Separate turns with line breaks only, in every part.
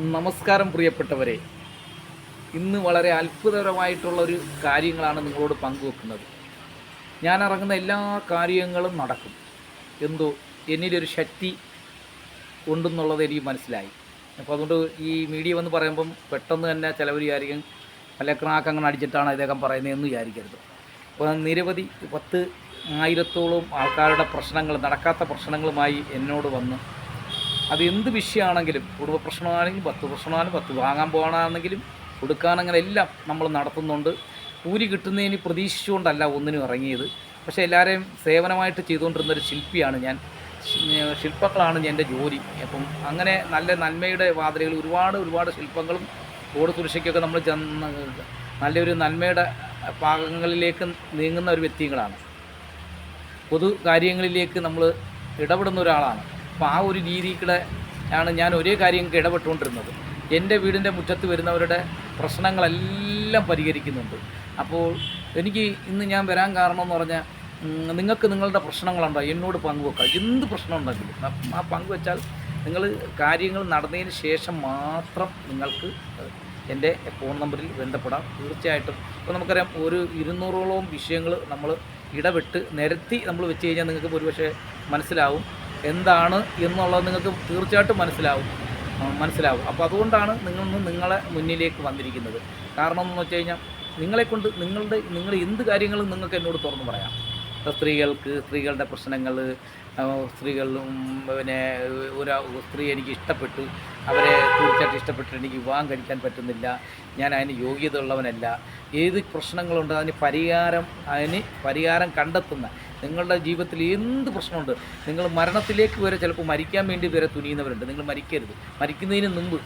നമസ്കാരം പ്രിയപ്പെട്ടവരെ. ഇന്ന് വളരെ അത്ഭുതകരമായിട്ടുള്ള ഒരു കാര്യങ്ങളാണ് നിങ്ങളോട് പങ്കുവെക്കുന്നത്. ഞാൻ ഇറങ്ങുന്ന എല്ലാ കാര്യങ്ങളും നടക്കും. എന്തോ എന്നിലൊരു ശക്തി ഉണ്ടെന്നുള്ളത് എനിക്ക് മനസ്സിലായി. അപ്പോൾ അതുകൊണ്ട് ഈ മീഡിയ വന്ന് പറയുമ്പം പെട്ടെന്ന് തന്നെ ചിലവർ വിചാരിക്കും പല ക്രാക്ക് അങ്ങനെ അടിച്ചിട്ടാണ് ഇദ്ദേഹം പറയുന്നതെന്ന് വിചാരിക്കരുത്. അപ്പോൾ നിരവധി പത്ത് ആയിരത്തോളം ആൾക്കാരുടെ പ്രശ്നങ്ങൾ നടക്കാത്ത പ്രശ്നങ്ങളുമായി എന്നോട് വന്ന് അത് എന്ത് വിഷയമാണെങ്കിലും കുടുംബ പ്രശ്നമാണെങ്കിലും പത്ത് പ്രശ്നമാണെങ്കിലും പത്ത് വാങ്ങാൻ പോകണമെന്നെങ്കിലും കൊടുക്കാനങ്ങനെ എല്ലാം നമ്മൾ നടത്തുന്നുണ്ട്. കൂലി കിട്ടുന്നതിന് പ്രതീക്ഷിച്ചുകൊണ്ടല്ല ഒന്നിനും ഇറങ്ങിയത്. പക്ഷേ എല്ലാവരെയും സേവനമായിട്ട് ചെയ്തുകൊണ്ടിരുന്ന ഒരു ശില്പിയാണ് ഞാൻ. ശില്പങ്ങളാണ് എന്റെ ജോലി. അപ്പം അങ്ങനെ നല്ല നന്മയുടെ വാതിലുകൾ ഒരുപാട് ഒരുപാട് ശില്പങ്ങളും റോഡ് സുരക്ഷയ്ക്കൊക്കെ നമ്മൾ ചെന്ന് നല്ലൊരു നന്മയുടെ ഭാഗങ്ങളിലേക്ക് നീങ്ങുന്ന ഒരു വ്യക്തികളാണ്. പൊതു കാര്യങ്ങളിലേക്ക് നമ്മൾ ഇടപെടുന്ന ഒരാളാണ്. അപ്പോൾ ആ ഒരു രീതിയിൽ കൂടെ ആണ് ഞാൻ ഒരേ കാര്യങ്ങൾക്ക് ഇടപെട്ടുകൊണ്ടിരുന്നത്. എന്റെ വീടിന്റെ മുറ്റത്ത് വരുന്നവരുടെ പ്രശ്നങ്ങളെല്ലാം പരിഹരിക്കുന്നുണ്ട്. അപ്പോൾ എനിക്ക് ഇന്ന് ഞാൻ വരാൻ കാരണം എന്ന് പറഞ്ഞാൽ നിങ്ങൾക്ക് നിങ്ങളുടെ പ്രശ്നങ്ങളുണ്ടോ? എന്നോട് പങ്കുവെക്കുക എന്ത് പ്രശ്നം ഉണ്ടെങ്കിലും ആ പങ്കുവെച്ചാൽ നിങ്ങൾ കാര്യങ്ങൾ നടന്നതിന് ശേഷം മാത്രം നിങ്ങൾക്ക് എന്റെ ഫോൺ നമ്പറിൽ ബന്ധപ്പെടാം. തീർച്ചയായിട്ടും. ഇപ്പോൾ നമുക്കറിയാം ഒരു ഇരുന്നൂറോളം വിഷയങ്ങൾ നമ്മൾ ഇടപെട്ട് നിരത്തി നമ്മൾ വെച്ച് കഴിഞ്ഞാൽ നിങ്ങൾക്ക് ഒരുപക്ഷെ മനസ്സിലാവും. എന്താണ് എന്നുള്ളത് നിങ്ങൾക്ക് തീർച്ചയായിട്ടും മനസ്സിലാവും. മനസ്സിലാവും. അപ്പോൾ അതുകൊണ്ടാണ് നിങ്ങൾ നിങ്ങളെ മുന്നിലേക്ക് വന്നിരിക്കുന്നത്. കാരണം എന്ന് വെച്ച് കഴിഞ്ഞാൽ നിങ്ങളെക്കൊണ്ട് നിങ്ങളുടെ നിങ്ങൾ എന്ത് കാര്യങ്ങളും നിങ്ങൾക്ക് എന്നോട് തുറന്നു പറയാം. സ്ത്രീകൾക്ക് സ്ത്രീകളുടെ പ്രശ്നങ്ങൾ സ്ത്രീകളും പിന്നെ ഒരു സ്ത്രീ എനിക്ക് ഇഷ്ടപ്പെട്ടു. അവരെ തീർച്ചയായിട്ടും ഇഷ്ടപ്പെട്ടു എനിക്ക് വിവാഹം കഴിക്കാൻ പറ്റുന്നില്ല. ഞാൻ അതിന് യോഗ്യത ഉള്ളവനല്ല ഏത് പ്രശ്നങ്ങളുണ്ട് അതിന് പരിഹാരം അതിന് പരിഹാരം കണ്ടെത്തുന്ന നിങ്ങളുടെ ജീവിതത്തിൽ എന്ത് പ്രശ്നമുണ്ട്? നിങ്ങൾ മരണത്തിലേക്ക് വരെ ചിലപ്പോൾ മരിക്കാൻ വേണ്ടി വരെ തുനിയുന്നവരുണ്ട്. നിങ്ങൾ മരിക്കരുത്. മരിക്കുന്നതിന് മുമ്പ്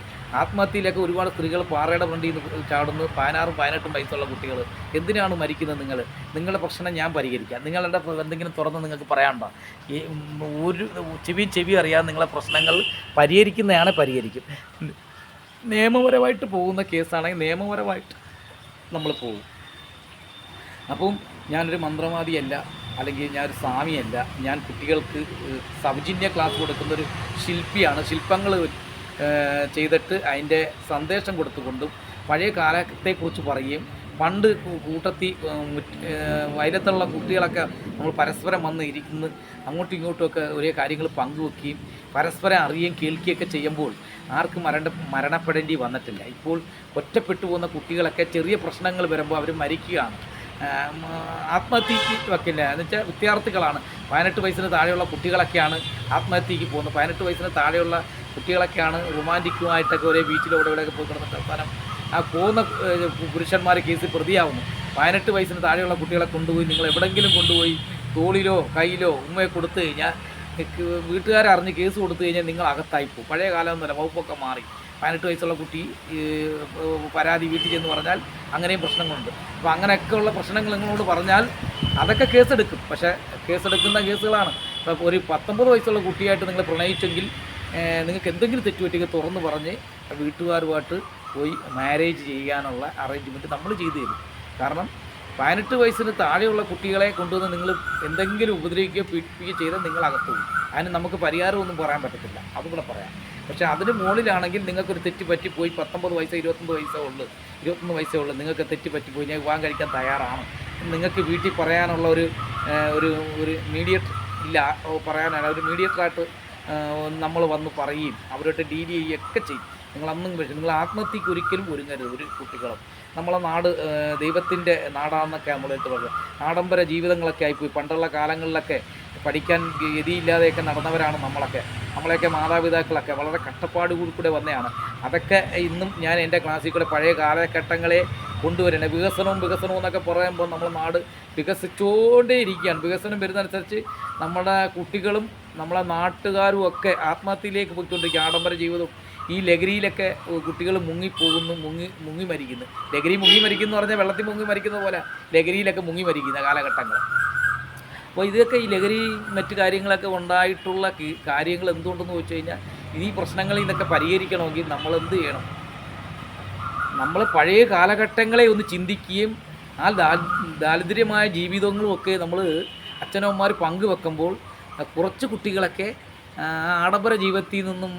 ആത്മഹത്യയിലൊക്കെ ഒരുപാട് സ്ത്രീകൾ പാറയുടെ ഫ്രണ്ടിൽ നിന്ന് ചാടുന്നു. പതിനാറും പതിനെട്ടും വയസ്സുള്ള കുട്ടികൾ. എന്തിനാണ് മരിക്കുന്നത് നിങ്ങൾ? നിങ്ങളുടെ പ്രശ്നം ഞാൻ പരിഹരിക്കാം. നിങ്ങളുടെ എന്തെങ്കിലും തുറന്ന് നിങ്ങൾക്ക് പറയാനുണ്ടോ? ഈ ഒരു ചെവി ചെവി അറിയാതെ നിങ്ങളെ പ്രശ്നങ്ങൾ പരിഹരിക്കുന്നതാണ് പരിഹരിക്കും. നിയമപരമായിട്ട് പോകുന്ന കേസാണെങ്കിൽ നിയമപരമായിട്ട് നമ്മൾ പോകും. അപ്പം ഞാനൊരു മന്ത്രവാദിയല്ല. അല്ലെങ്കിൽ ഞാനൊരു സ്വാമിയല്ല ഞാൻ കുട്ടികൾക്ക് സൗജന്യ ക്ലാസ് കൊടുക്കുന്നൊരു ശില്പിയാണ്. ശില്പങ്ങൾ ചെയ്തിട്ട് അതിന്റെ സന്ദേശം കൊടുത്തുകൊണ്ടും പഴയ കാലത്തെക്കുറിച്ച് പറയുകയും പണ്ട് കൂട്ടത്തി വയലത്തുള്ള കുട്ടികളൊക്കെ നമ്മൾ പരസ്പരം വന്ന് ഇരിക്കുന്ന അങ്ങോട്ടും ഇങ്ങോട്ടുമൊക്കെ ഒരേ കാര്യങ്ങൾ പങ്കുവെക്കുകയും പരസ്പരം അറിയുകയും കേൾക്കുകയൊക്കെ ചെയ്യുമ്പോൾ ആർക്കും മരണ മരണപ്പെടേണ്ടി വന്നിട്ടില്ല. ഇപ്പോൾ ഒറ്റപ്പെട്ടു പോകുന്ന കുട്ടികളൊക്കെ ചെറിയ പ്രശ്നങ്ങൾ വരുമ്പോൾ അവർ മരിക്കുകയാണ്. ആത്മഹത്യക്ക് വെക്കില്ല. എന്ന് വെച്ചാൽ വിദ്യാർത്ഥികളാണ്. പതിനെട്ട് വയസ്സിന് താഴെയുള്ള കുട്ടികളൊക്കെയാണ് ആത്മഹത്യക്ക് പോകുന്നത്. പതിനെട്ട് വയസ്സിന് താഴെയുള്ള കുട്ടികളൊക്കെയാണ് റൊമാന്റിക്കുമായിട്ടൊക്കെ ഒരേ ബീച്ചിലോ ഇവിടെ ഇവിടെയൊക്കെ പോയി കിടന്നിട്ട് അവസാനം ആ പോകുന്ന പുരുഷന്മാരെ കേസിൽ പ്രതിയാവുന്നു. പതിനെട്ട് വയസ്സിന് താഴെയുള്ള കുട്ടികളെ കൊണ്ടുപോയി നിങ്ങൾ എവിടെയെങ്കിലും കൊണ്ടുപോയി തോളിലോ കയ്യിലോ ഉമ്മയെ കൊടുത്തു കഴിഞ്ഞാൽ വീട്ടുകാരെ അറിഞ്ഞ് കേസ് കൊടുത്തു കഴിഞ്ഞാൽ നിങ്ങൾ അകത്തായി പഴയ കാലം കാലമൊന്നുമല്ല വകുപ്പൊക്കെ മാറി. പതിനെട്ട് വയസ്സുള്ള കുട്ടി പരാതി വീട്ടിൽ ചെന്ന് പറഞ്ഞാൽ അങ്ങനെയും പ്രശ്നങ്ങളുണ്ട്. അപ്പോൾ അങ്ങനെയൊക്കെയുള്ള പ്രശ്നങ്ങൾ നിങ്ങളോട് പറഞ്ഞാൽ അതൊക്കെ കേസെടുക്കും. പക്ഷേ കേസെടുക്കുന്ന കേസുകളാണ്. ഇപ്പോൾ ഒരു പത്തൊമ്പത് വയസ്സുള്ള കുട്ടിയായിട്ട് നിങ്ങൾ പ്രണയിച്ചെങ്കിൽ നിങ്ങൾക്ക് എന്തെങ്കിലും തെറ്റുപറ്റിയൊക്കെ തുറന്ന് പറഞ്ഞ് വീട്ടുകാരുമായിട്ട് പോയി മാരേജ് ചെയ്യാനുള്ള അറേഞ്ച്മെന്റ് നമ്മൾ ചെയ്തു തരും. കാരണം പതിനെട്ട് വയസ്സിന് താഴെയുള്ള കുട്ടികളെ കൊണ്ടുവന്ന് നിങ്ങൾ എന്തെങ്കിലും ഉപദ്രവിക്കുകയോ പീഡിപ്പിക്കുകയോ ചെയ്താൽ നിങ്ങൾ അകത്തു അതിന് നമുക്ക് പരിഹാരമൊന്നും പറയാൻ പറ്റത്തില്ല. അതും കൂടെ പറയാം. പക്ഷേ അതിന് മുകളിലാണെങ്കിൽ നിങ്ങൾക്കൊരു തെറ്റ് പറ്റിപ്പോയി പത്തൊമ്പത് വയസ്സോ ഇരുപത്തൊമ്പത് വയസ്സേ ഉള്ളൂ. ഇരുപത്തൊന്ന് വയസ്സേ ഉള്ളൂ. നിങ്ങൾക്ക് തെറ്റ് പറ്റിപ്പോയി ഞാൻ വിവാഹം കഴിക്കാൻ തയ്യാറാണ്. നിങ്ങൾക്ക് വീട്ടിൽ പറയാനുള്ള ഒരു ഒരു ഒരു മീഡിയറ്റ് ഇല്ല. പറയാനാണ്. ഒരു മീഡിയേറ്ററായിട്ട് നമ്മൾ വന്ന് പറയുകയും അവരോട്ട് ഡീൽ ചെയ്യുകയൊക്കെ ചെയ്യും. നിങ്ങൾ അന്നും നിങ്ങൾ ആത്മഹത്യക്ക് ഒരിക്കലും ഒരുങ്ങരുത് ഒരു കുട്ടികളും. നമ്മളെ നാട് ദൈവത്തിന്റെ നാടാണെന്നൊക്കെ നമ്മളെടുത്ത് പറയുക. ആഡംബര ജീവിതങ്ങളൊക്കെ ആയിപ്പോയി. പണ്ടുള്ള കാലങ്ങളിലൊക്കെ പഠിക്കാൻ ഗതിയില്ലാതെയൊക്കെ നടന്നവരാണ് നമ്മളൊക്കെ. നമ്മളെയൊക്കെ മാതാപിതാക്കളൊക്കെ വളരെ കഷ്ടപ്പാട് കൂടി കൂടെ വന്നതാണ് അതൊക്കെ ഇന്നും ഞാൻ എന്റെ ക്ലാസ്സിൽ കൂടെ പഴയ കാലഘട്ടങ്ങളെ കൊണ്ടുവരണേ വികസനവും വികസനവും എന്നൊക്കെ പറയുമ്പോൾ നമ്മൾ നാട് വികസിച്ചുകൊണ്ടേ ഇരിക്കുകയാണ് വികസനം വരുന്നതനുസരിച്ച് നമ്മുടെ കുട്ടികളും നമ്മളെ നാട്ടുകാരും ഒക്കെ ആത്മഹത്യയിലേക്ക് പോയിക്കൊണ്ടിരിക്കുക ആഡംബര ജീവിതവും ഈ ലഹരിയിലൊക്കെ കുട്ടികൾ മുങ്ങിപ്പോകുന്നു മുങ്ങി മുങ്ങി മരിക്കുന്നു. ലഹരി മുങ്ങി മരിക്കുന്നു പറഞ്ഞാൽ വെള്ളത്തിൽ മുങ്ങി മരിക്കുന്ന പോലെ ലഹരിയിലൊക്കെ മുങ്ങി മരിക്കുന്ന കാലഘട്ടങ്ങൾ അപ്പോൾ ഇതൊക്കെ ഈ ലഹരി മറ്റ് കാര്യങ്ങളൊക്കെ ഉണ്ടായിട്ടുള്ള കാര്യങ്ങൾ എന്തുകൊണ്ടെന്ന് ചോദിച്ചു കഴിഞ്ഞാൽ ഈ പ്രശ്നങ്ങൾ ഇതൊക്കെ പരിഹരിക്കണമെങ്കിൽ നമ്മൾ എന്ത് ചെയ്യണം? നമ്മൾ പഴയ കാലഘട്ടങ്ങളെ ഒന്ന് ചിന്തിക്കുകയും ആ ദാരിദ്ര്യമായ ജീവിതങ്ങളും ഒക്കെ നമ്മൾ അച്ഛനമ്മമാർ പങ്കുവെക്കുമ്പോൾ കുറച്ച് കുട്ടികളൊക്കെ ആഡംബര ജീവിതത്തിൽ നിന്നും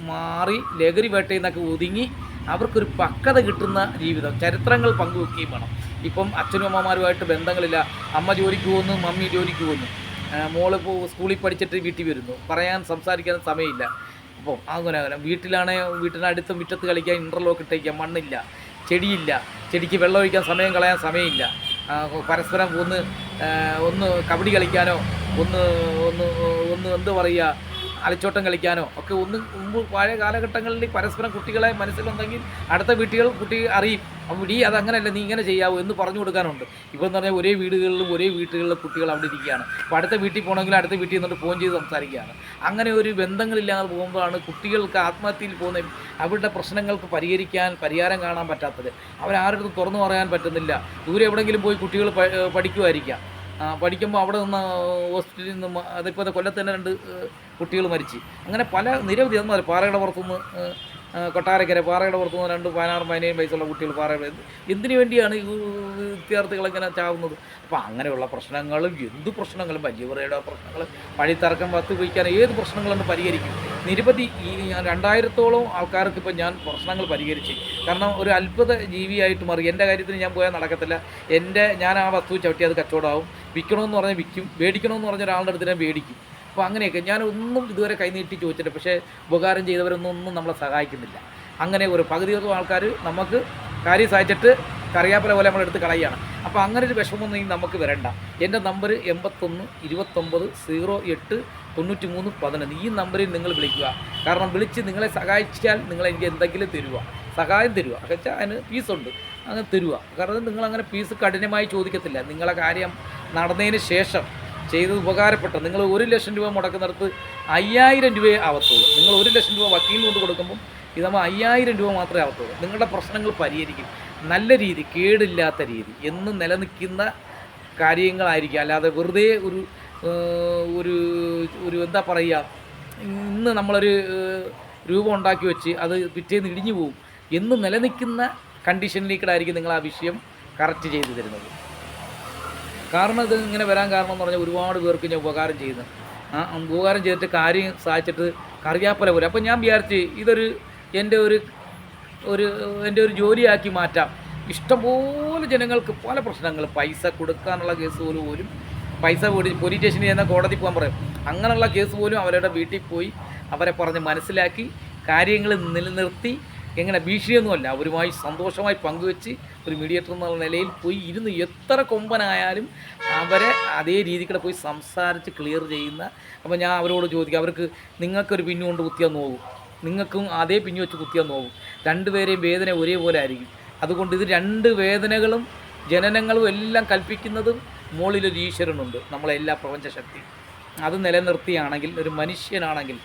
മാറി ലഹരി വേട്ടയിൽ നിന്നൊക്കെ ഒതുങ്ങി അവർക്കൊരു പക്വത കിട്ടുന്ന ജീവിതം. ചരിത്രങ്ങൾ പങ്കുവെക്കുകയും വേണം. ഇപ്പം അച്ഛനും അമ്മമാരുമായിട്ട് ബന്ധങ്ങളില്ല. അമ്മ ജോലിക്ക് പോകുന്നു മമ്മി ജോലിക്ക് പോകുന്നു. മോൾ സ്കൂളിൽ പഠിച്ചിട്ട് വീട്ടിൽ വരുന്നു. പറയാൻ സംസാരിക്കാൻ സമയമില്ല. അപ്പോൾ അങ്ങനെ അങ്ങനെ വീട്ടിലാണേ വീട്ടിനടുത്ത് മുറ്റത്ത് കളിക്കാൻ ഇന്റർലോക്ക് ഇട്ടേക്കാം. മണ്ണില്ല. ചെടിയില്ല. ചെടിക്ക് വെള്ളം ഒഴിക്കാൻ സമയം കളയാൻ സമയമില്ല. പരസ്പരം ഒന്ന് ഒന്ന് കബഡി കളിക്കാനോ ഒന്ന് ഒന്ന് ഒന്ന് എന്ത് പറയുക അലച്ചോട്ടം കളിക്കാനോ ഒക്കെ ഒന്ന് മുമ്പ് പഴയ കാലഘട്ടങ്ങളിൽ പരസ്പരം കുട്ടികളെ മനസ്സിലുണ്ടെങ്കിൽ അടുത്ത വീട്ടുകൾ കുട്ടി അറിയും. അപ്പോൾ ഈ അതങ്ങനെയല്ല നീ ഇങ്ങനെ ചെയ്യാവോ എന്ന് പറഞ്ഞു കൊടുക്കാനുണ്ട്. ഇപ്പോൾ എന്ന് പറഞ്ഞാൽ ഒരേ വീടുകളിലും ഒരേ വീട്ടുകളിലും കുട്ടികൾ അവിടെ ഇരിക്കുകയാണ്. അപ്പോൾ അടുത്ത വീട്ടിൽ പോകണമെങ്കിൽ അടുത്ത വീട്ടിൽ നിന്നിട്ട് ഫോൺ ചെയ്ത് സംസാരിക്കുകയാണ്. അങ്ങനെ ഒരു ബന്ധങ്ങളില്ലാതെ പോകുമ്പോഴാണ് കുട്ടികൾക്ക് ആത്മഹത്യയിൽ പോകുന്ന അവരുടെ പ്രശ്നങ്ങൾക്ക് പരിഹരിക്കാൻ പരിഹാരം കാണാൻ പറ്റാത്തത്. അവരാരുടെ തുറന്നു പറയാൻ പറ്റുന്നില്ല. ദൂരെ എവിടെയെങ്കിലും പോയി കുട്ടികൾ പഠിക്കുമായിരിക്കാം. പഠിക്കുമ്പോൾ അവിടെ നിന്ന് ഹോസ്പിറ്റലിൽ നിന്ന് അതിപ്പോൾ കൊല്ലത്ത് തന്നെ രണ്ട് കുട്ടികൾ മരിച്ച്. അങ്ങനെ പല നിരവധി പറയും പാറയുടെ പുറത്തുനിന്ന് കൊട്ടാരക്കര പാറയുടെ പുറത്തു നിന്ന് രണ്ട് പതിനാറും പതിനേഴ് വയസ്സുള്ള കുട്ടികൾ പാറയുടെ എന്ത് എന്തിനു വേണ്ടിയാണ് ഈ വിദ്യാർത്ഥികളെങ്ങനെ ചാവുന്നത്? അപ്പോൾ അങ്ങനെയുള്ള പ്രശ്നങ്ങളും എന്ത് പ്രശ്നങ്ങളും? വലിയവരുടെ പ്രശ്നങ്ങൾ വഴിത്തർക്കം വത്ത് വയ്ക്കാൻ ഏത് പ്രശ്നങ്ങളുണ്ട് പരിഹരിക്കും? നിരവധി ഈ ഞാൻ രണ്ടായിരത്തോളം ആൾക്കാർക്ക് ഇപ്പം ഞാൻ പ്രശ്നങ്ങൾ പരിഹരിച്ച്. കാരണം ഒരു അത്ഭുത ജീവിയായിട്ട് മാറി. എന്റെ കാര്യത്തിന് ഞാൻ പോയാൽ നടക്കത്തില്ല. എന്റെ ഞാൻ ആ വസ്തു ചവിട്ടി അത് കച്ചവടമാവും. വിൽക്കണമെന്ന് പറഞ്ഞാൽ വിൽക്കും. മേടിക്കണമെന്ന് പറഞ്ഞ ഒരാളുടെ അടുത്ത് ഞാൻ മേടിക്കും. അപ്പോൾ അങ്ങനെയൊക്കെ ഞാൻ ഒന്നും ഇതുവരെ കൈനീട്ടി ചോദിച്ചിട്ട് പക്ഷേ ഉപകാരം ചെയ്തവരൊന്നും ഒന്നും നമ്മളെ സഹായിക്കുന്നില്ല. അങ്ങനെ ഒരു പകുതിയോളം ആൾക്കാർ നമുക്ക് കാര്യം സഹായിച്ചിട്ട് കറിയാപ്പല പോലെ നമ്മളെടുത്ത് കളയുകയാണ്. അപ്പോൾ അങ്ങനെ ഒരു വിഷമമൊന്നും ഇനി നമുക്ക് വരണ്ട. എന്റെ നമ്പർ എൺപത്തൊന്ന് ഇരുപത്തൊമ്പത് സീറോ എട്ട് തൊണ്ണൂറ്റി മൂന്ന് പതിനൊന്ന്. ഈ നമ്പറിൽ നിങ്ങൾ വിളിക്കുക. കാരണം വിളിച്ച് നിങ്ങളെ സഹായിച്ചാൽ നിങ്ങൾ എനിക്ക് എന്തെങ്കിലും തരുക. സഹായം തരുക. വെച്ചാൽ അതിന് ഫീസുണ്ട് അങ്ങനെ തരുക. കാരണം നിങ്ങളങ്ങനെ ഫീസ് കഠിനമായി ചോദിക്കത്തില്ല. നിങ്ങളെ കാര്യം നടന്നതിന് ശേഷം ചെയ്ത് ഉപകാരപ്പെട്ട നിങ്ങൾ ഒരു ലക്ഷം രൂപ മുടക്കുന്നിടത്ത് അയ്യായിരം രൂപയെ ആവത്തുള്ളൂ. നിങ്ങൾ ഒരു ലക്ഷം രൂപ വക്കീലിന് കൊണ്ട് കൊടുക്കുമ്പം ഇതാകുമ്പോൾ അയ്യായിരം രൂപ മാത്രമേ ആവത്തുള്ളൂ. നിങ്ങളുടെ പ്രശ്നങ്ങൾ പരിഹരിക്കും. നല്ല രീതി കേടില്ലാത്ത രീതി. എന്നും നിലനിൽക്കുന്ന കാര്യങ്ങളായിരിക്കും. അല്ലാതെ വെറുതെ ഒരു ഒരു ഒരു എന്താ പറയുക ഇന്ന് നമ്മളൊരു രൂപം ഉണ്ടാക്കി വെച്ച് അത് പിറ്റേന്ന് ഇടിഞ്ഞു പോകും എന്ന് നിലനിൽക്കുന്ന കണ്ടീഷനിലേക്കിടായിരിക്കും നിങ്ങൾ ആ വിഷയം കറക്റ്റ് ചെയ്തു തരുന്നത്. കാരണം ഇത് ഇങ്ങനെ വരാൻ കാരണം എന്ന് പറഞ്ഞാൽ ഒരുപാട് പേർക്ക് ഞാൻ ഉപകാരം ചെയ്യുന്നു. ആ ഉപകാരം ചെയ്തിട്ട് കാര്യം സാധിച്ചിട്ട് കറിയാപ്പല പോലെ അപ്പം ഞാൻ വിചാരിച്ച് ഇതൊരു എന്റെ ഒരു ഒരു എന്റെ ഒരു ജോലിയാക്കി മാറ്റാം. ഇഷ്ടംപോലെ ജനങ്ങൾക്ക് പല പ്രശ്നങ്ങൾ. പൈസ കൊടുക്കാനുള്ള കേസ് പോലും പോലും പൈസ പോലീസ് സ്റ്റേഷനിൽ ചെന്നാൽ കോടതി പോകാൻ പറയും. അങ്ങനെയുള്ള കേസ് പോലും അവരുടെ വീട്ടിൽ പോയി അവരെ പറഞ്ഞ് മനസ്സിലാക്കി കാര്യങ്ങൾ നിലനിർത്തി എങ്ങനെ ഭീഷണിയൊന്നുമല്ല. അവരുമായി സന്തോഷമായി പങ്കുവെച്ച് ഒരു മീഡിയേറ്റർ എന്നുള്ള നിലയിൽ പോയി ഇരുന്ന് എത്ര കൊമ്പനായാലും അവരെ അതേ രീതിക്കൂടെ പോയി സംസാരിച്ച് ക്ലിയർ ചെയ്യുന്ന അപ്പോൾ ഞാൻ അവരോട് ചോദിക്കും അവർക്ക് നിങ്ങൾക്കൊരു പിന്നു കൊണ്ട് കുത്തിയാൽ നോവും നിങ്ങൾക്കും അതേ പിന്നു വെച്ച് കുത്തിയാൽ നോവും രണ്ടുപേരെയും വേദന ഒരേപോലെ ആയിരിക്കും. അതുകൊണ്ട് ഇത് രണ്ട് വേദനകളും ജനനങ്ങളും എല്ലാം കൽപ്പിക്കുന്നതും മുകളിലൊരു ഈശ്വരനുണ്ട്. നമ്മളെല്ലാ പ്രപഞ്ചശക്തി. അത് നിലനിർത്തിയാണെങ്കിൽ ഒരു മനുഷ്യനാണെങ്കിൽ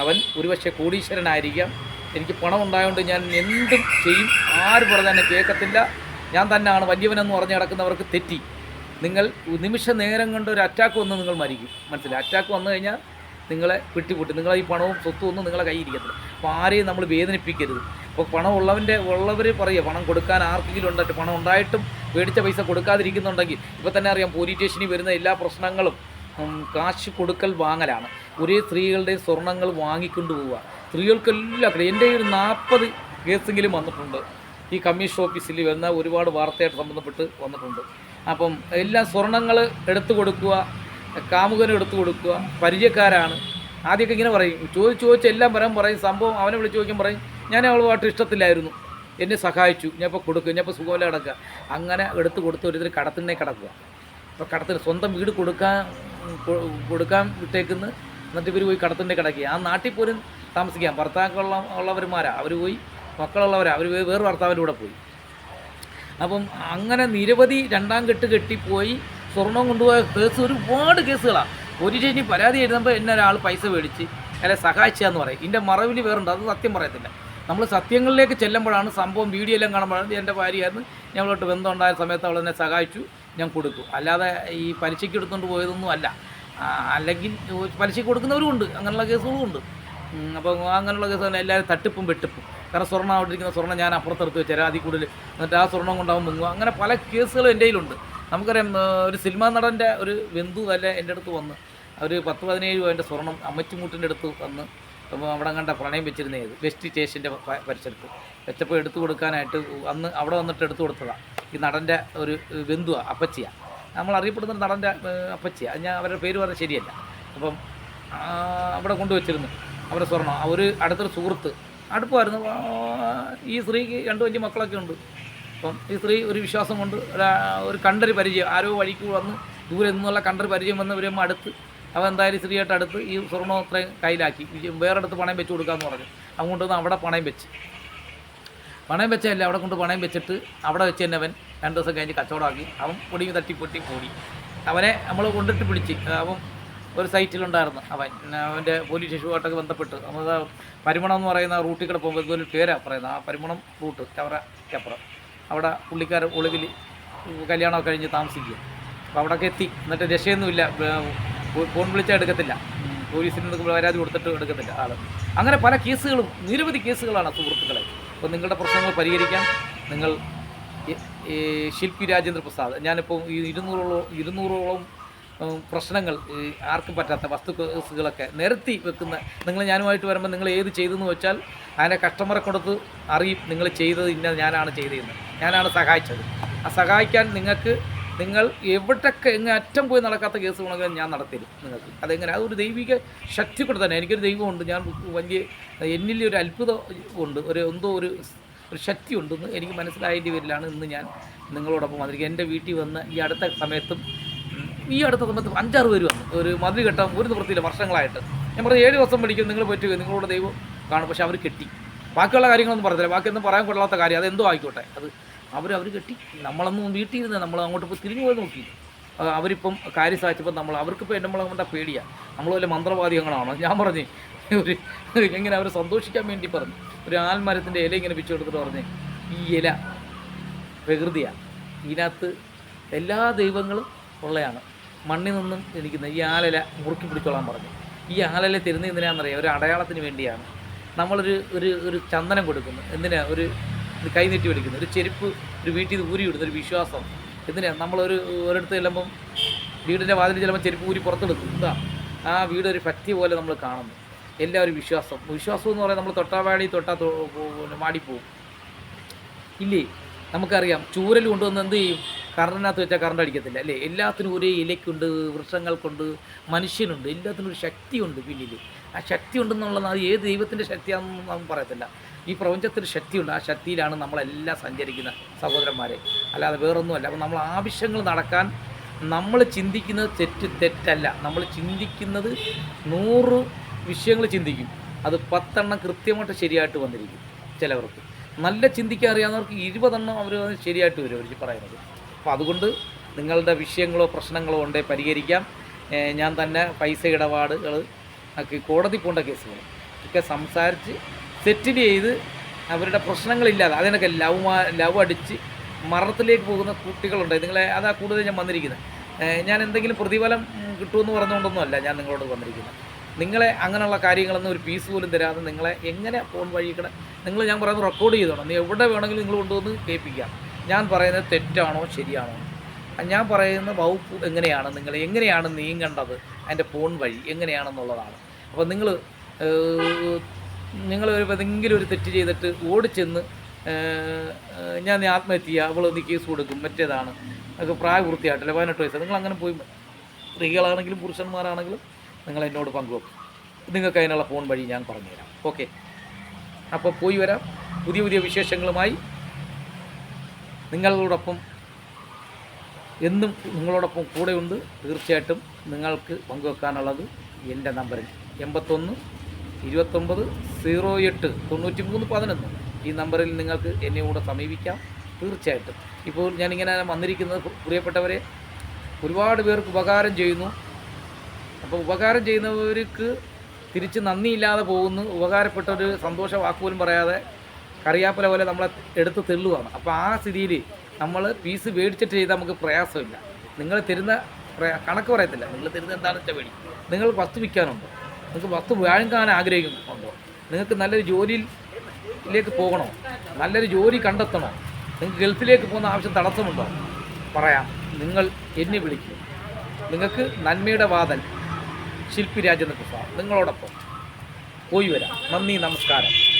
അവൻ ഒരുപക്ഷെ കോടീശ്വരനായിരിക്കാം. എനിക്ക് പണം ഉണ്ടായതുകൊണ്ട് ഞാൻ എന്തും ചെയ്യും. ആര് പറഞ്ഞാൽ കേൾക്കത്തില്ല ഞാൻ തന്നെയാണ് വലിയവനെന്ന് പറഞ്ഞ് കിടക്കുന്നവർക്ക് തെറ്റി. നിങ്ങൾ നിമിഷ നേരം കൊണ്ട് ഒരു അറ്റാക്ക് വന്ന് നിങ്ങൾ മരിക്കും. മനസ്സിലായി? അറ്റാക്ക് വന്നു കഴിഞ്ഞാൽ നിങ്ങളെ വെട്ടിപ്പൊട്ടി നിങ്ങളെ ഈ പണവും സ്വത്തും ഒന്നും നിങ്ങളെ കയ്യിരിക്കത്തില്ല അപ്പോൾ ആരെയും നമ്മൾ വേദനിപ്പിക്കരുത്. അപ്പോൾ പണം ഉള്ളവന്റെ ഉള്ളവർ പറയുക പണം കൊടുക്കാൻ ആർക്കെങ്കിലും ഉണ്ടായിട്ട് പണം ഉണ്ടായിട്ടും മേടിച്ച പൈസ കൊടുക്കാതിരിക്കുന്നുണ്ടെങ്കിൽ ഇപ്പോൾ തന്നെ അറിയാം പോലീസ് സ്റ്റേഷനിൽ വരുന്ന എല്ലാ പ്രശ്നങ്ങളും കാശ് കൊടുക്കൽ വാങ്ങലാണ്. ഒരേ സ്ത്രീകളുടെ സ്വർണങ്ങൾ വാങ്ങിക്കൊണ്ട് പോവുക സ്ത്രീകൾക്കെല്ലാം കിട്ടും. എന്റെ ഒരു നാൽപ്പത് കേസെങ്കിലും വന്നിട്ടുണ്ട്. ഈ കമ്മീഷൻ ഓഫീസിൽ വരുന്ന ഒരുപാട് വാർത്തയായിട്ട് സംബന്ധപ്പെട്ട് വന്നിട്ടുണ്ട്. അപ്പം എല്ലാ സ്വർണങ്ങൾ എടുത്തു കൊടുക്കുക കാമുകനും എടുത്തു കൊടുക്കുക പരിചയക്കാരാണ്. ആദ്യമൊക്കെ ഇങ്ങനെ പറയും. ചോദിച്ച് ചോദിച്ച് എല്ലാം പറയാൻ പറയും. സംഭവം അവനെ വിളിച്ച് ചോദിക്കാൻ പറയും. ഞാൻ അവളുമായിട്ട് ഇഷ്ടത്തില്ലായിരുന്നു എന്നെ സഹായിച്ചു. ഞാൻ ഇപ്പോൾ കൊടുക്കുക ഞാൻ ഇപ്പോൾ സുഖമല്ല കിടക്കുക. അങ്ങനെ എടുത്ത് കൊടുത്ത് ഒരു കടത്തിനെ കിടക്കുക. അപ്പോൾ കടത്തിന് സ്വന്തം വീട് കൊടുക്കാൻ കൊടുക്കാൻ വിട്ടേക്കുന്നു. എന്നിട്ട് ഇവർ പോയി കടത്തിന്റെ കിടക്കുക. ആ നാട്ടിൽ പോലും താമസിക്കാം ഭർത്താക്കളുള്ള ഉള്ളവരുമാരാ. അവർ പോയി. മക്കളുള്ളവരാ. അവർ വേറെ ഭർത്താവിന്റെ കൂടെ പോയി. അപ്പം അങ്ങനെ നിരവധി രണ്ടാം കെട്ട് കെട്ടിപ്പോയി. സ്വർണം കൊണ്ടുപോയ കേസ് ഒരുപാട് കേസുകളാണ് ഒരു സ്റ്റേഷനിൽ പരാതി എഴുതുമ്പോൾ എന്നെ ഒരാൾ പൈസ മേടിച്ച് അല്ലെ സഹായിച്ചതെന്ന് പറയും. ഇതിന്റെ മറവിൽ വേറുണ്ട്. അത് സത്യം പറയത്തില്ല. നമ്മൾ സത്യങ്ങളിലേക്ക് ചെല്ലുമ്പോഴാണ് സംഭവം വീഡിയോ എല്ലാം കാണുമ്പോഴാണ് എന്റെ ഭാര്യയായിരുന്നു. ഞങ്ങളോട്ട് ബന്ധമുണ്ടായ സമയത്ത് അവൾ എന്നെ സഹായിച്ചു. ഞാൻ കൊടുക്കും അല്ലാതെ ഈ പലിശയ്ക്ക് എടുത്തുകൊണ്ട് പോയതൊന്നും അല്ല. അല്ലെങ്കിൽ പലിശ കൊടുക്കുന്നവരും ഉണ്ട്. അങ്ങനെയുള്ള കേസുകളും ഉണ്ട്. അപ്പോൾ അങ്ങനെയുള്ള കേസ് എല്ലാവരും തട്ടിപ്പും വെട്ടിപ്പും. കാരണം സ്വർണം അവിടെ സ്വർണം ഞാൻ അപ്പുറത്തെടുത്ത് വെച്ചാൽ അതിൽ കൂടുതൽ എന്നിട്ട് ആ സ്വർണം കൊണ്ടാവും മുങ്ങുക. അങ്ങനെ പല കേസുകളും എന്റെ കയ്യിലുണ്ട്. നമുക്കറിയാം ഒരു സിനിമാ നടന്റെ ഒരു ബന്ധു അല്ല എന്റെ അടുത്ത് വന്ന് അവർ പത്ത് പതിനേഴ് രൂപ എന്റെ സ്വർണം അമ്മച്ചുമൂട്ടിന്റെ അടുത്ത് വന്ന് അപ്പോൾ അവിടെ കണ്ട പ്രണയം വെച്ചിരുന്ന ഏത്? വെസ്റ്റ് സ്റ്റേഷന്റെ പരിസരത്ത്. വെച്ചപ്പോൾ എടുത്തു കൊടുക്കാനായിട്ട് അന്ന് അവിടെ വന്നിട്ട് എടുത്തു കൊടുത്തതാണ് ഈ നടന്റെ ഒരു ബന്ധുവാണ് അപ്പച്ചിയാണ് നമ്മൾ അറിയപ്പെടുന്ന നടന്റെ അപ്പച്ചിയാണ് ഞാൻ അവരുടെ പേര് പറഞ്ഞാൽ ശരിയല്ല. അപ്പം അവിടെ കൊണ്ടുവച്ചിരുന്നു. അവരുടെ സ്വർണം അവർ അടുത്തൊരു സുഹൃത്ത്. അടുപ്പമായിരുന്നു ഈ സ്ത്രീക്ക് രണ്ട് വലിയ മക്കളൊക്കെ ഉണ്ട്. അപ്പം ഈ സ്ത്രീ ഒരു വിശ്വാസം കൊണ്ട് ഒരു കണ്ടൊരു പരിചയം. ആരോ വഴിക്ക് വന്ന് ദൂരെ നിന്നുള്ള കണ്ടൊരു പരിചയം വന്ന് ഇവരമ്മ അടുത്ത് അവ എന്തായാലും സ്ത്രീയായിട്ട് അടുത്ത് ഈ സ്വർണം അത്രയും കയ്യിലാക്കി. വേറെ അടുത്ത് പണയം വെച്ച് കൊടുക്കാമെന്ന് പറഞ്ഞു. അങ്ങോട്ട് വന്ന് അവിടെ പണയം വെച്ച്. പണയം വെച്ചല്ല അവിടെ കൊണ്ട് പണയം വെച്ചിട്ട് അവിടെ വെച്ച് തന്നെ അവൻ രണ്ട് ദിവസം കഴിഞ്ഞ് കച്ചവടമാക്കി. അവൻ പൊടി തട്ടിപ്പൊട്ടി കൂടി അവനെ നമ്മൾ കൊണ്ടിട്ട് പിടിച്ച്. അവൻ ഒരു സൈറ്റിലുണ്ടായിരുന്നു. അവൻ അവന്റെ പോലീസ് സ്റ്റേഷനുമായിട്ടൊക്കെ ബന്ധപ്പെട്ട്. നമ്മൾ പരിമണം എന്ന് പറയുന്ന റൂട്ടിൽ കൂടെ പോകുമ്പോൾ ഇതൊരു പേരാണ് പറയുന്നത്. ആ പരിമണം റൂട്ട് ചവറ ചപ്പുറം അവിടെ പുള്ളിക്കാർ ഒളിവിൽ കല്യാണമൊക്കെ കഴിഞ്ഞ് താമസിക്കുക. അപ്പോൾ അവിടെയൊക്കെ എത്തി. എന്നിട്ട് രക്ഷയൊന്നുമില്ല. ഫോൺ വിളിച്ചാൽ എടുക്കത്തില്ല. പോലീസിന് പരാതി കൊടുത്തിട്ട് എടുക്കത്തില്ല ആൾ അങ്ങനെ പല കേസുകളും നിരവധി കേസുകളാണ് സുഹൃത്തുക്കളെ. അപ്പോൾ നിങ്ങളുടെ പ്രശ്നങ്ങൾ പരിഹരിക്കാൻ നിങ്ങൾ ശില്പി രാജേന്ദ്ര പ്രസാദ്. ഞാനിപ്പോൾ ഈ ഇരുന്നൂറോളം ഇരുന്നൂറോളം പ്രശ്നങ്ങൾ ആർക്കും പറ്റാത്ത വസ്തുക്കളൊക്കെ നിരത്തി വെക്കുന്ന നിങ്ങൾ ഞാനുമായിട്ട് വരുമ്പോൾ നിങ്ങൾ ഏത് ചെയ്തെന്ന് വെച്ചാൽ അതിനെ കസ്റ്റമറെ കൊടുത്ത് അറിയും നിങ്ങൾ ചെയ്തത് ഇന്ന ഞാനാണ് ചെയ്തതെന്ന്. ഞാനാണ് സഹായിച്ചത്. ആ സഹായിക്കാൻ നിങ്ങൾക്ക് നിങ്ങൾ എവിടൊക്കെ എങ്ങനെ അറ്റം പോയി നടക്കാത്ത കേസ് വേണമെങ്കിലും ഞാൻ നടത്തിരും നിങ്ങൾക്ക്. അതെങ്ങനെ? അതൊരു ദൈവിക ശക്തി കൂടെ തന്നെ. എനിക്കൊരു ദൈവമുണ്ട്. ഞാൻ വലിയ എന്നിൽ ഒരു അത്ഭുതം ഉണ്ട്. ഒരു എന്തോ ഒരു ഒരു ശക്തി ഉണ്ടെന്ന് എനിക്ക് മനസ്സിലായതിന്റെ പേരിലാണ് ഇന്ന് ഞാൻ നിങ്ങളോടൊപ്പം വന്നിരിക്കുന്നത്. എന്റെ വീട്ടിൽ വന്ന് ഈ അടുത്ത സമയത്തും ഈ അടുത്ത സമയത്ത് അഞ്ചാറ് പേര് വന്നു. ഒരു മതിൽ കെട്ടാൻ ഒരു നിവൃത്തിയില്ല വർഷങ്ങളായിട്ട്. ഞാൻ പറഞ്ഞു ഏഴ് ദിവസം പഠിക്കും നിങ്ങൾ പറ്റുക നിങ്ങളുടെ ദൈവം കാണും. പക്ഷെ അവർ കെട്ടി. ബാക്കിയുള്ള കാര്യങ്ങളൊന്നും പറഞ്ഞില്ല. ബാക്കിയൊന്നും പറയാൻ കൊള്ളാത്ത കാര്യം അതെന്തോ ആയിക്കോട്ടെ. അത് അവർ അവർ കെട്ടി. നമ്മളൊന്നും വീട്ടിൽ ഇരുന്ന് നമ്മൾ അങ്ങോട്ട് പോയി തിരിഞ്ഞു പോയി നോക്കി അവരിപ്പം കാര്യം സാധിച്ചപ്പോൾ നമ്മൾ അവർക്കിപ്പോൾ നമ്മളെ കൊണ്ട പേടിയാണ് നമ്മൾ വല്ല മന്ത്രവാദികളാണോ? ഞാൻ പറഞ്ഞു ഒരു എങ്ങനെ അവരെ സന്തോഷിക്കാൻ വേണ്ടി പറഞ്ഞു. ഒരു ആൽമരത്തിന്റെ ഇല ഇങ്ങനെ പിച്ചു കൊടുത്തിട്ട് പറഞ്ഞ് ഈ ഇല പ്രകൃതിയാണ് ഇതിനകത്ത് എല്ലാ ദൈവങ്ങളും ഉള്ളതാണ് മണ്ണിൽ നിന്നും എനിക്കുന്ന ഈ ആലല മുറുക്കി പിടിച്ചോളാൻ പറഞ്ഞു. ഈ ആലല തരുന്ന എന്തിനാണെന്നറിയാം ഒരു അടയാളത്തിന് വേണ്ടിയാണ്. നമ്മളൊരു ഒരു ഒരു ചന്ദനം കൊടുക്കുന്നു. എന്തിനാ? ഒരു കൈനീട്ടി പിടിക്കുന്നു ഒരു ചെരുപ്പ് ഒരു വീട്ടിൽ നിന്ന് ഊരി വിടുന്ന ഒരു വിശ്വാസം. എന്തിനാ? നമ്മളൊരു ഒരിടത്ത് ചെല്ലുമ്പം വീടിന്റെ വാതിൽ ചെല്ലുമ്പോൾ ചെരുപ്പ് ഊരി പുറത്തെടുക്കും. എന്താ ആ വീട് ഒരു ഭക്തി പോലെ നമ്മൾ കാണുന്നു. എല്ലാ ഒരു വിശ്വാസം. വിശ്വാസം എന്ന് പറയുന്നത് നമ്മൾ തൊട്ടാവാടി തൊട്ടാ മാടിപ്പോവും. ഇല്ലേ? നമുക്കറിയാം. ചൂരൽ കൊണ്ടുവന്ന് എന്ത് ചെയ്യും? കറണ്ടിനകത്ത് വെച്ചാൽ കറണ്ട് അടിക്കത്തില്ല അല്ലേ? എല്ലാത്തിനും ഒരേ ഇലയ്ക്കുണ്ട് വൃക്ഷങ്ങൾക്കുണ്ട് മനുഷ്യനുണ്ട് എല്ലാത്തിനും ഒരു ശക്തിയുണ്ട് പിന്നിൽ. ആ ശക്തി ഉണ്ടെന്നുള്ളത് അത് ഏത് ദൈവത്തിന്റെ ശക്തിയാണെന്ന് നമുക്ക് പറയത്തില്ല. ഈ പ്രപഞ്ചത്തിന് ശക്തിയുണ്ട് ആ ശക്തിയിലാണ് നമ്മളെല്ലാം സഞ്ചരിക്കുന്ന സഹോദരന്മാരെ. അല്ലാതെ വേറൊന്നുമല്ല. അപ്പോൾ നമ്മൾ ആവശ്യങ്ങൾ നടക്കാൻ നമ്മൾ ചിന്തിക്കുന്നത് തെറ്റ് തെറ്റല്ല. നമ്മൾ ചിന്തിക്കുന്നത് നൂറ് വിഷയങ്ങൾ ചിന്തിക്കും. അത് പത്തെണ്ണം കൃത്യമായിട്ട് ശരിയായിട്ട് വന്നിരിക്കും ചിലവർക്ക്. നല്ല ചിന്തിക്കാൻ അറിയാവുന്നവർക്ക് ഇരുപതെണ്ണം അവർ ശരിയായിട്ട് വരും അവർ പറയുന്നത്. അപ്പോൾ അതുകൊണ്ട് നിങ്ങളുടെ വിഷയങ്ങളോ പ്രശ്നങ്ങളോ ഉണ്ടേ പരിഹരിക്കാം. ഞാൻ തന്നെ പൈസ ഇടപാടുകൾ ഒക്കെ കോടതി പോണ്ട കേസുകൾ ഒക്കെ സംസാരിച്ച് സെറ്റിൽ ചെയ്ത് അവരുടെ പ്രശ്നങ്ങളില്ലാതെ അതിനൊക്കെ ലവ് ലവ് അടിച്ച് മരണത്തിലേക്ക് പോകുന്ന കുട്ടികളുണ്ട് നിങ്ങളെ അതാ കൂടുതൽ ഞാൻ വന്നിരിക്കുന്നത് ഞാൻ എന്തെങ്കിലും പ്രതിഫലം കിട്ടുമെന്ന് പറഞ്ഞുകൊണ്ടൊന്നുമല്ല ഞാൻ നിങ്ങളോട് വന്നിരിക്കുന്നത് നിങ്ങളെ അങ്ങനെയുള്ള കാര്യങ്ങളൊന്നും ഒരു പീസ് പോലും തരാതെ നിങ്ങളെ എങ്ങനെ ഫോൺ വഴി നിങ്ങൾ ഞാൻ പറയുന്നത് റെക്കോർഡ് ചെയ്തോണം നീ എവിടെ വേണമെങ്കിലും നിങ്ങൾ കൊണ്ടുവന്ന് കേൾപ്പിക്കാം. ഞാൻ പറയുന്നത് തെറ്റാണോ ശരിയാണോ? ഞാൻ പറയുന്ന വകുപ്പ് എങ്ങനെയാണ്? നിങ്ങൾ എങ്ങനെയാണ് നീങ്ങേണ്ടത്? അതിന്റെ ഫോൺ വഴി എങ്ങനെയാണെന്നുള്ളതാണ്. അപ്പോൾ നിങ്ങൾ നിങ്ങൾ ഒരു ഏതെങ്കിലും ഒരു തെറ്റ് ചെയ്തിട്ട് ഓടിച്ചെന്ന് ഞാൻ ആത്മഹത്യ അവൾ നീ കേസ് കൊടുക്കും മറ്റേതാണ്. അതൊക്കെ പ്രായപൂർത്തിയായിട്ടില്ല? പതിനെട്ട് വയസ്സ്. നിങ്ങൾ അങ്ങനെ പോയി സ്ത്രീകളാണെങ്കിലും പുരുഷന്മാരാണെങ്കിലും നിങ്ങൾ എന്നോട് പങ്കുവെക്കും. നിങ്ങൾക്ക് അതിനുള്ള ഫോൺ വഴി ഞാൻ പറഞ്ഞുതരാം. ഓക്കെ. അപ്പോൾ പോയി വരാം. പുതിയ പുതിയ വിശേഷങ്ങളുമായി നിങ്ങളോടൊപ്പം എന്നും നിങ്ങളോടൊപ്പം കൂടെയുണ്ട്. തീർച്ചയായിട്ടും നിങ്ങൾക്ക് പങ്കുവെക്കാനുള്ളത് എന്റെ നമ്പറിൽ എൺപത്തൊന്ന് ഇരുപത്തൊമ്പത് സീറോ എട്ട് തൊണ്ണൂറ്റി മൂന്ന് പതിനൊന്ന്. ഈ നമ്പറിൽ നിങ്ങൾക്ക് എന്നെ കൂടെ സമീപിക്കാം. തീർച്ചയായിട്ടും. ഇപ്പോൾ ഞാനിങ്ങനെ വന്നിരിക്കുന്നത് പ്രിയപ്പെട്ടവരെ ഒരുപാട് പേർക്ക് ഉപകാരം ചെയ്യുന്നു. അപ്പോൾ ഉപകാരം ചെയ്യുന്നവർക്ക് തിരിച്ച് നന്ദിയില്ലാതെ പോകുന്നു. ഉപകാരപ്പെട്ടൊരു സന്തോഷ വാക്കുപോലും പറയാതെ കറിയാപ്പല പോലെ നമ്മളെ എടുത്ത് തെള്ളുവാണ്. അപ്പോൾ ആ സ്ഥിതിയിൽ നമ്മൾ പീസ് മേടിച്ചിട്ട് ചെയ്താൽ നമുക്ക് പ്രയാസമില്ല. നിങ്ങൾ തരുന്ന കണക്ക് പറയത്തില്ല. നിങ്ങൾ തരുന്ന എന്താണെന്ന് വെച്ചാൽ മേടി നിങ്ങൾ വസ്തു വിൽക്കാനുണ്ടോ? നിങ്ങൾക്ക് വസ്തു വാങ്ങിക്കാൻ ആഗ്രഹിക്കുന്നുണ്ടോ? നിങ്ങൾക്ക് നല്ലൊരു ജോലിയിലേക്ക് പോകണോ? നല്ലൊരു ജോലി കണ്ടെത്തണോ? നിങ്ങൾക്ക് ഗൾഫിലേക്ക് പോകുന്ന ആവശ്യം തടസ്സമുണ്ടോ? പറയാം. നിങ്ങൾ എന്നെ വിളിക്കും. നിങ്ങൾക്ക് നന്മയുടെ വാതൽ ശില്പി രാജേന്ദ്ര പ്രസാദ് നിങ്ങളോടൊപ്പം. പോയി വരാം. നന്ദി നമസ്കാരം.